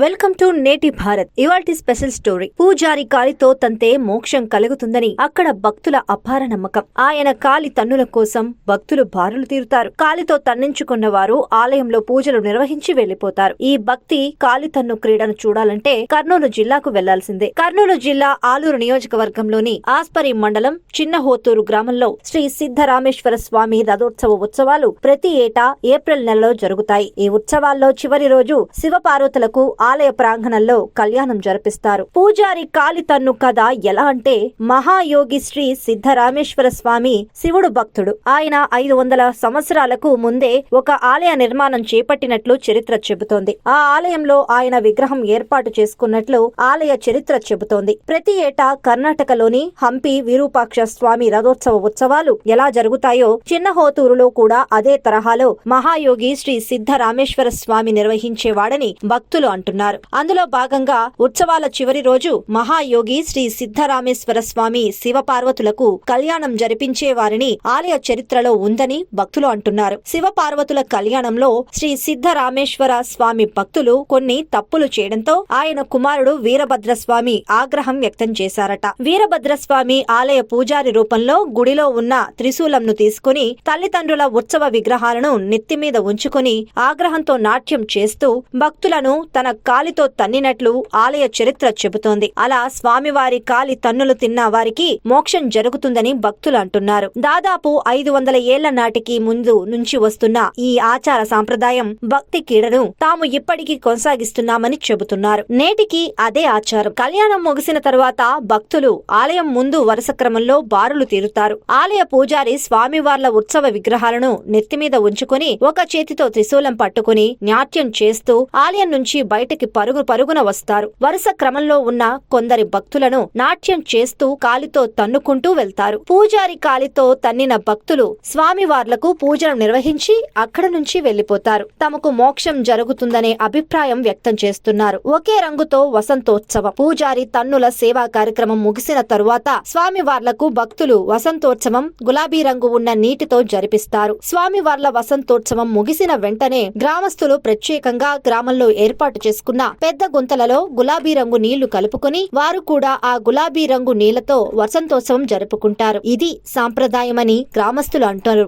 Welcome to నేటి భారత్. ఇవాల్టి special story పూజారి కాలితో తంతే మోక్షం కలుగుతుందని అక్కడ భక్తుల అపార నమ్మకం. ఆయన కాలి తన్నుల కోసం భక్తులు బారులు తీరుతారు. కాలితో తన్నించుకున్న వారు ఆలయంలో పూజలు నిర్వహించి వెళ్ళిపోతారు ఈ భక్తి కాలి తన్ను క్రీడను చూడాలంటే కర్నూలు జిల్లాకు వెళ్ళాల్సిందే. కర్నూలు జిల్లా ఆలూరు నియోజకవర్గంలోని ఆస్పరి మండలం చిన్న హోతూరు గ్రామంలో శ్రీ సిద్ధరామేశ్వర స్వామి రథోత్సవ ఉత్సవాలు ప్రతి ఏటా ఏప్రిల్ నెలలో జరుగుతాయి. ఈ ఉత్సవాల్లో చివరి రోజు శివపార్వతులకు ఆలయ ప్రాంగణంలో కళ్యాణం జరిపిస్తారు. పూజారి కాలి తన్ను కథ ఎలా అంటే మహాయోగి శ్రీ సిద్ధరామేశ్వర స్వామి శివుడు భక్తుడు. ఆయన ఐదు వందల సంవత్సరాలకు ముందే ఒక ఆలయ నిర్మాణం చేపట్టినట్లు చరిత్ర చెబుతోంది. ఆ ఆలయంలో ఆయన విగ్రహం ఏర్పాటు చేసుకున్నట్లు ఆలయ చరిత్ర చెబుతోంది. ప్రతి ఏటా కర్ణాటకలోని హంపి విరూపాక్ష స్వామి రథోత్సవ ఉత్సవాలు ఎలా జరుగుతాయో చిన్న హోతూరులో కూడా అదే తరహాలో మహాయోగి శ్రీ సిద్ధరామేశ్వర స్వామి నిర్వహించేవాడని భక్తులు అంటున్నారు. అందులో భాగంగా ఉత్సవాల చివరి రోజు మహాయోగి శ్రీ సిద్ధరామేశ్వర స్వామి శివపార్వతులకు కళ్యాణం జరిపించే వారిని ఆలయ చరిత్రలో ఉందని భక్తులు అంటున్నారు. శివపార్వతుల కళ్యాణంలో శ్రీ సిద్ధరామేశ్వర స్వామి భక్తులు కొన్ని తప్పులు చేయడంతో ఆయన కుమారుడు వీరభద్రస్వామి ఆగ్రహం వ్యక్తం చేశారట. వీరభద్రస్వామి ఆలయ పూజారి రూపంలో గుడిలో ఉన్న త్రిశూలంను తీసుకుని తల్లిదండ్రుల ఉత్సవ విగ్రహాలను నెత్తిమీద ఉంచుకుని ఆగ్రహంతో నాట్యం చేస్తూ భక్తులను తన కాలితో తన్నినట్లు ఆలయ చరిత్ర చెబుతోంది. అలా స్వామివారి కాలి తన్నులు తిన్న వారికి మోక్షం జరుగుతుందని భక్తులు అంటున్నారు. దాదాపు ఐదు వందల ఏళ్ళ నాటికి ముందు నుంచి వస్తున్న ఈ ఆచార సాంప్రదాయం భక్తి కీడను తాము ఇప్పటికీ కొనసాగిస్తున్నామని చెబుతున్నారు. నేటికి అదే ఆచారం. కళ్యాణం ముగిసిన తరువాత భక్తులు ఆలయం ముందు వరుస క్రమంలో బారులు తీరుతారు. ఆలయ పూజారి స్వామివార్ల ఉత్సవ విగ్రహాలను నెత్తిమీద ఉంచుకుని ఒక చేతితో త్రిశూలం పట్టుకుని నాట్యం చేస్తూ ఆలయం నుంచి బయటకు పరుగు పరుగున వస్తారు. వరుస క్రమంలో ఉన్న కొందరి భక్తులను నాట్యం చేస్తూ కాలితో తన్నుకుంటూ వెళ్తారు. పూజారి కాలితో తన్నిన భక్తులు స్వామివార్లకు పూజను నిర్వహించి అక్కడ నుంచి వెళ్ళిపోతారు తమకు మోక్షం జరుగుతుందనే అభిప్రాయం వ్యక్తం చేస్తున్నారు. ఒకే రంగుతో వసంతోత్సవం. పూజారి తన్నుల సేవా కార్యక్రమం ముగిసిన తరువాత స్వామివార్లకు భక్తులు వసంతోత్సవం గులాబీ రంగు ఉన్న నీటితో జరిపిస్తారు. స్వామివార్ల వసంతోత్సవం ముగిసిన వెంటనే గ్రామస్తులు ప్రత్యేకంగా గ్రామంలో ఏర్పాటు చేసుకున్న పెద్ద గుంతలలో గులాబీ రంగు నీళ్ళు కలుపుకొని వారు కూడా ఆ గులాబీ రంగు నీళ్ళతో వసంతోత్సవం జరుపుకుంటారు. ఇది సాంప్రదాయమని గ్రామస్తులు అంటారు.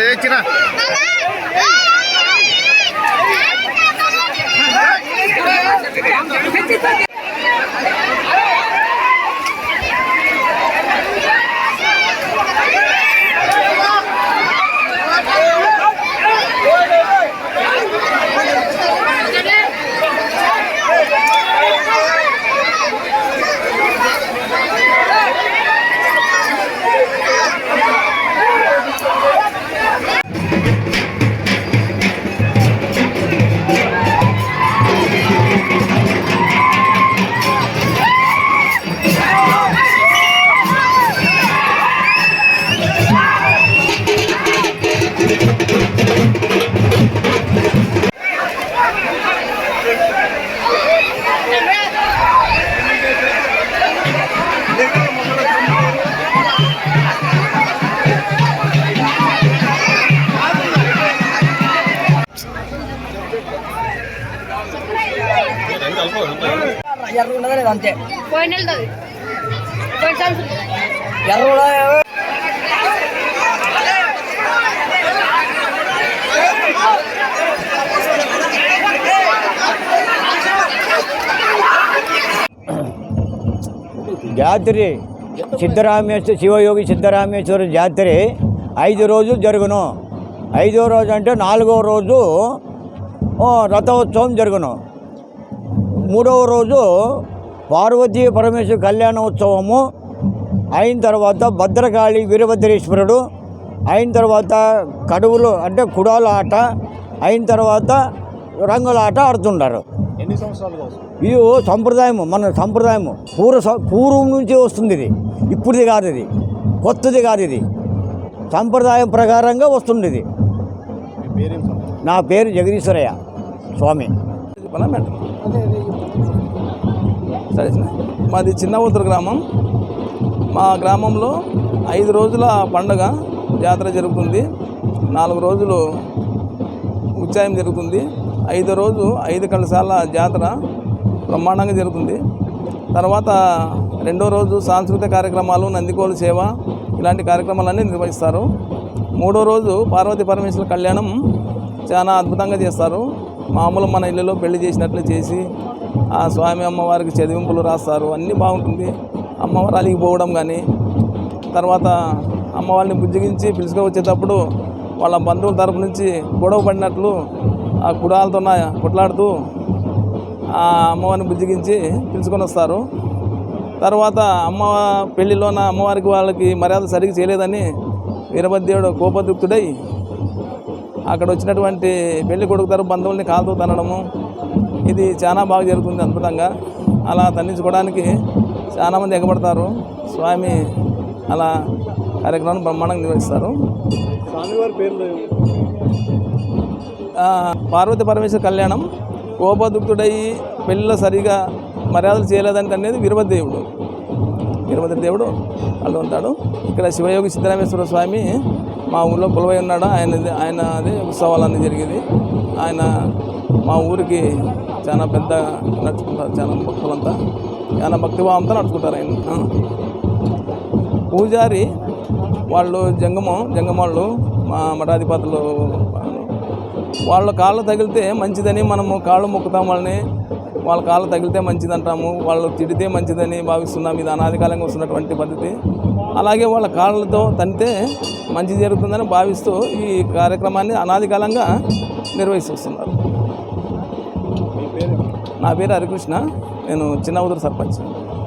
ರೇಖಿನ ఎర్ర ఉండదు లేదు అంతే ఎర్ర జాతర సిద్ధరామేశ్వర శివయోగి సిద్ధరామేశ్వర జాతర ఐదు రోజులు జరుగును. ఐదో రోజు అంటే నాలుగో రోజు రథోత్సవం జరుగును. మూడవ రోజు పార్వతీ పరమేశ్వర కళ్యాణ ఉత్సవము. అయిన తర్వాత భద్రకాళి వీరభద్రేశ్వరుడు అయిన తర్వాత కడువులు అంటే కుడాల ఆట అయిన తర్వాత రంగుల ఆట ఆడుతుంటారు. ఎన్ని ఇది ఓ సంప్రదాయము మన సంప్రదాయము. పూర్వ సం- పూర్వం నుంచి వస్తుంది ఇది. ఇప్పుడుది కాదు ఇది. కొత్తది కాదు ఇది. సంప్రదాయం ప్రకారంగా వస్తుంది ఇది నా పేరు జగదీశ్వరయ్య స్వామి. సరే మాది చిన్న ఊతరు గ్రామం. మా గ్రామంలో ఐదు రోజుల పండగ జాతర జరుగుతుంది. నాలుగు రోజులు ఉత్సాహం జరుగుతుంది. ఐదో రోజు ఐదు కలశాల జాతర బ్రహ్మాండంగా జరుగుతుంది. తర్వాత రెండో రోజు సాంస్కృతిక కార్యక్రమాలు నందికోలు సేవ ఇలాంటి కార్యక్రమాలన్నీ నిర్వహిస్తారు. మూడో రోజు పార్వతీ పరమేశ్వర కళ్యాణం చాలా అద్భుతంగా చేస్తారు. మామూలు మన ఇళ్ళలో పెళ్ళి చేసినట్లు చేసి ఆ స్వామి అమ్మవారికి చదివింపులు రాస్తారు. అన్నీ బాగుంటుంది. అమ్మవారు అలిగి పోవడం కానీ తర్వాత అమ్మవారిని బుజ్జగించి పిలుచుకొని వచ్చేటప్పుడు వాళ్ళ బంధువుల తరపు నుంచి గొడవ పడినట్లు ఆ కుడాలతో కొట్లాడుతూ ఆ అమ్మవారిని బుజ్జగించి పిలుచుకొని వస్తారు. తర్వాత అమ్మ పెళ్ళిలోన అమ్మవారికి వాళ్ళకి మర్యాద సరిగ్గా చేయలేదని వీరభద్రుడు కోపదుక్తుడై అక్కడ వచ్చినటువంటి పెళ్ళి కొడుకు తరపు బంధువుల్ని కాలుతూ తనడము ఇది చాలా బాగా జరుగుతుంది అద్భుతంగా. అలా తన్నించుకోవడానికి చాలామంది ఎగబడతారు. స్వామి అలా కార్యక్రమాన్ని బ్రహ్మాండంగా నిర్వహిస్తారు. స్వామివారి పేర్లు ఆ, పార్వతి పరమేశ్వర కళ్యాణం. కోపదుక్తుడై పెళ్ళిలో సరిగా మర్యాదలు చేయలేదంటే అనేది వీరభద్రదేవుడు వీరభద్రదేవుడు వాళ్ళు ఉంటాడు. ఇక్కడ శివయోగి సిద్ధరామేశ్వర స్వామి మా ఊళ్ళో కొలువై ఉన్నాడు. ఆయన ఆయన అది ఉత్సవాలన్నీ జరిగేది. ఆయన మా ఊరికి చాలా పెద్ద నడుచుకుంటారు. చాలా భక్తులంతా. చాలా భక్తిభావంతో నడుచుకుంటారు ఆయన. పూజారి వాళ్ళు జంగమం జంగమాళ్ళు మా మఠాధిపతులు వాళ్ళ కాళ్ళు తగిలితే మంచిదని మనము కాళ్ళు మొక్కుతాం వాళ్ళని. వాళ్ళ కాళ్ళు తగిలితే మంచిది అంటాము వాళ్ళు తిడితే మంచిదని భావిస్తున్నాం ఇది అనాది కాలంగా వస్తున్నటువంటి పద్ధతి. అలాగే వాళ్ళ కాళ్ళతో తంతే మంచి జరుగుతుందని భావిస్తూ ఈ కార్యక్రమాన్ని అనాది కాలంగా నిర్వహిస్తున్నారు నా పేరు హరికృష్ణ. నేను చిన్న ఉదరు సర్పంచ్.